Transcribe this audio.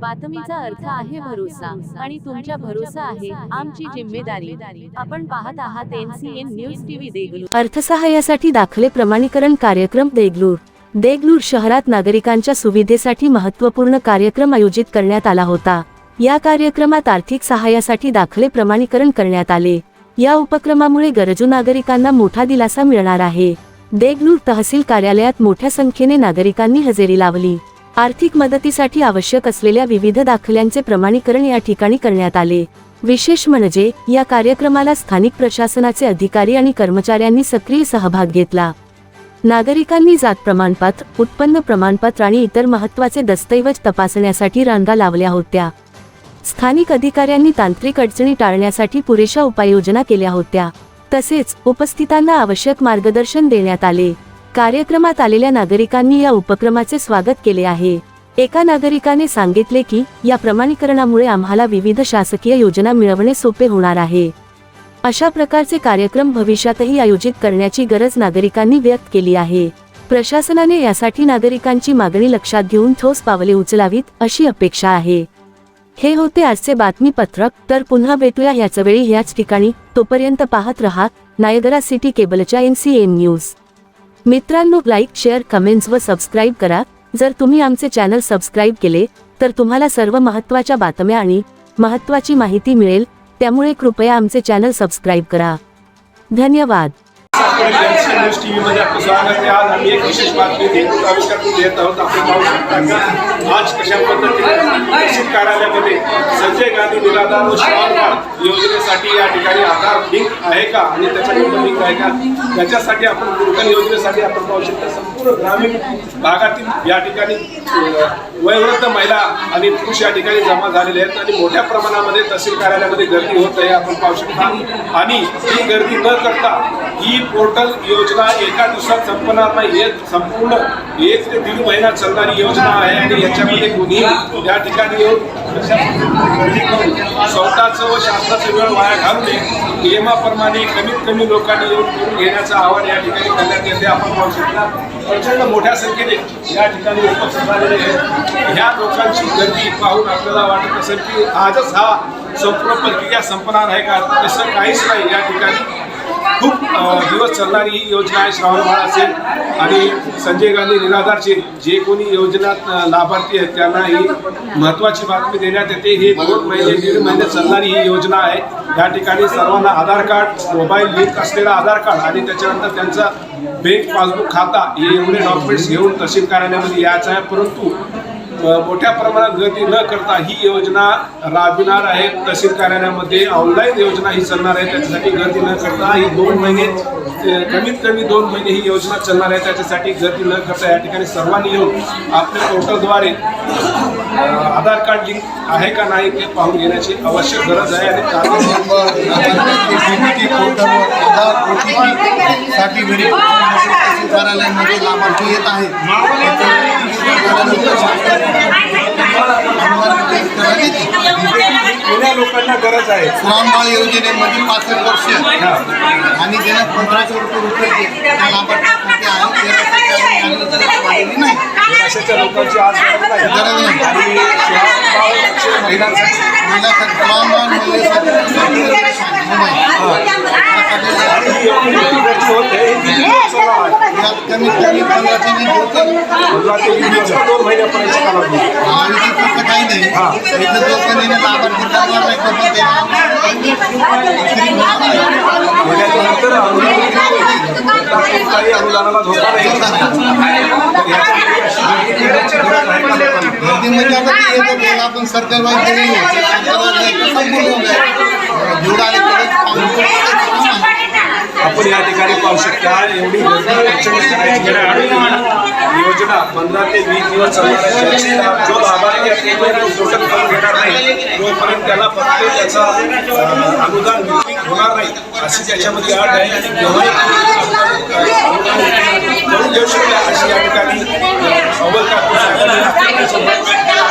बातमीचा अर्थ आहे भरोसा आणि तुमच्या भरोसा आहे आमची जिम्मेदारी. आपण पाहत आहात एनसीएन न्यूज टीव्ही देगलूर. अर्थसहाय्यासाठी दाखले प्रमाणीकरण कार्यक्रम देगलूर. देगलूर शहरात नागरिकांच्या सुविधेसाठी महत्त्वपूर्ण कार्यक्रम आयोजित करण्यात आला होता. या कार्यक्रमात आर्थिक सहाय्यासाठी दाखले प्रमाणीकरण करण्यात आले. या उपक्रमामुळे गरजू नागरिकांना मोठा दिलासा मिळणार आहे. देगलूर तहसील कार्यालयात मोठ्या संख्येने नागरिकांनी हजेरी लावली. आर्थिक मदतीसाठी आवश्यक असलेल्या विविध दाखल्यांचे प्रमाणीकरण या ठिकाणी करण्यात आले. विशेष म्हणजे या कार्यक्रमाला स्थानिक प्रशासनाचे अधिकारी आणि कर्मचाऱ्यांनी सक्रिय सहभाग घेतला. नागरिकांनी जात प्रमाणपत्र उत्पन्न प्रमाणपत्र आणि इतर महत्त्वाचे दस्तऐवज तपासण्यासाठी रांगा लावल्या होत्या. स्थानिक अधिकाऱ्यांनी तांत्रिक अडचणी टाळण्यासाठी पुरेशा उपाययोजना केल्या होत्या. तसेच उपस्थितांना आवश्यक मार्गदर्शन देण्यात आले. कार्यक्रमात आलेल्या नागरिकांनी या उपक्रमाचे स्वागत केले आहे. एका नागरिकाने सांगितले की या प्रमाणीकरणामुळे आम्हाला विविध शासकीय योजना मिळवणे सोपे होणार आहे. अशा प्रकारचे कार्यक्रम भविष्यातही आयोजित करण्याची गरज नागरिकांनी व्यक्त केली आहे. प्रशासनाने यासाठी नागरिकांची मागणी लक्षात घेऊन ठोस पावले उचलावीत अशी अपेक्षा आहे. हे होते आजचे बातमीपत्रक. तर पुन्हा भेटूया याच वेळी ह्याच ठिकाणी. तोपर्यंत पाहत रहा नायगरा सिटी केबलच्या एन सी एन न्यूज. मित्रांनो लाईक शेअर कमेंट्स व सबस्क्राईब करा. जर तुम्ही आमचे चॅनल सबस्क्राईब केले तर तुम्हाला सर्व महत्त्वाच्या बातम्या आणि महत्त्वाची माहिती मिळेल. त्यामुळे कृपया आमचे चॅनल सबस्क्राईब करा. धन्यवाद. न्यूज टीव्ही मध्ये आपलं स्वागत आहे. आज आम्ही एक विशेष बातमी देगलूर तालुक्यातून देत आहोत. आपण पाहू शकता आज कशा पद्धतीने तहसील कार्यालयामध्ये संजय गांधी निराधार व श्रावणबाळ योजनेसाठी या ठिकाणी आधार लिंक आहे का? आणि त्याच्यानंतर लिंक आहे का? त्याच्यासाठी आपण कुंकण योजनेसाठी आपण पाहू शकता. संपूर्ण ग्रामीण भागातील या ठिकाणी वयोवृद्ध महिला आणि पुरुष या ठिकाणी जमा झालेले आहेत. आणि मोठ्या प्रमाणामध्ये तहसील कार्यालयामध्ये गर्दी होत आहे. आपण पाहू शकता. आणि ही गर्दी न करता ही पोर्टल योजना एका दिवसात संपणार नाही. हे संपूर्ण एक ते दीड महिना चालणारी योजना आहे आणि याच्यामध्ये कोणी या ठिकाणी येऊन गर्दी करून स्वतःचं व शासनाचं वेळ वाया घालू नये. नियमाप्रमाणे कमीत कमी लोकांनी येऊन करून घेण्याचं आवाहन या ठिकाणी करण्यात येते. आपण पाहू शकता प्रचंड मोठ्या संख्येने या ठिकाणी उपस्थित झालेले आहेत. ह्या लोकांची गर्दी पाहून आपल्याला वाटत असेल की आजच हा संपूर्ण प्रक्रिया संपणार आहे का? तसं काहीच नाही या ठिकाणी. खूप दिवस चालणारी ही योजना आहे श्रावणबाळ असेल. आणि संजय गांधी निराधारचे जे कोणी योजना लाभार्थी आहेत त्यांना ही महत्त्वाची बातमी देण्यात येते. हे दोन महिने दीड महिने चालणारी ही योजना आहे. या ठिकाणी सर्वांना आधार कार्ड मोबाईल लिंक असलेला आधार कार्ड आणि त्याच्यानंतर त्यांचा बँक पासबुक खाता हे एवढे डॉक्युमेंट्स घेऊन तहसील कार्यालयामध्ये यायचं आहे. परंतु मोठ्या प्रमाणात गर्दी न करता ही योजना राबविणार आहे तहसील कार्यालयामध्ये ऑनलाईन योजना ही चालणार आहे त्याच्यासाठी गर्दी न करता ही दोन महिने कमीत कमी दोन महिने ही योजना चालणार आहे त्याच्यासाठी गर्दी न करता या ठिकाणी सर्वांनी येऊन आपल्या पोर्टलद्वारे आधार कार्ड लिंक आहे का नाही ते पाहून घेण्याची आवश्यक गरज आहे आणि साठी कार्यालयामध्ये लाभार्थी येत आहे लोकांना गरज आहे. श्रामबाळ योजनेमध्ये पासष्ट वर्ष आणि ज्यांना पंधराशे रुपये रुपये लोकांची आज गरज नाही महिलांसाठी महिलासाठी श्रामबाळ महिलेसाठी आणि ही एवढी मोठी गर्दी होते हे किती दिवस चालणार आहे? यात कमीत कमी पंधरा ते वीस दिवस पंधरा ते वीस दिवस का दोन महिन्यापर्यंत कालावधी आणि तसं काही नाही इथं जोपर्यंत लाभार्थी करणार नाही तोपर्यंत गेल्याच्यानंतर अनुदान काही अनुदानाला धोका नाही तर याच्यामध्ये अशी गर्दी करण्याची गरज आहे का लोकांना? गर्दीमध्ये आता ते येतं त्याला आपण सरकार वाईट केलेली आहे. सरकारला नाही का संपूर्ण आहे. जेवढं आले तेवढं काम करून आपण या ठिकाणी पाहू शकता एवढी. योजना पंधरा ते वीस दिवस जो लाभार्थी पोषण करून घेणार नाही. तोपर्यंत त्याला फक्त त्याचा अनुदान होणार नाही अशी त्याच्यामध्ये अट आहे. आणि करून घेऊ शकते अशी या ठिकाणी साहेबांनी आपल्या संपर्क केला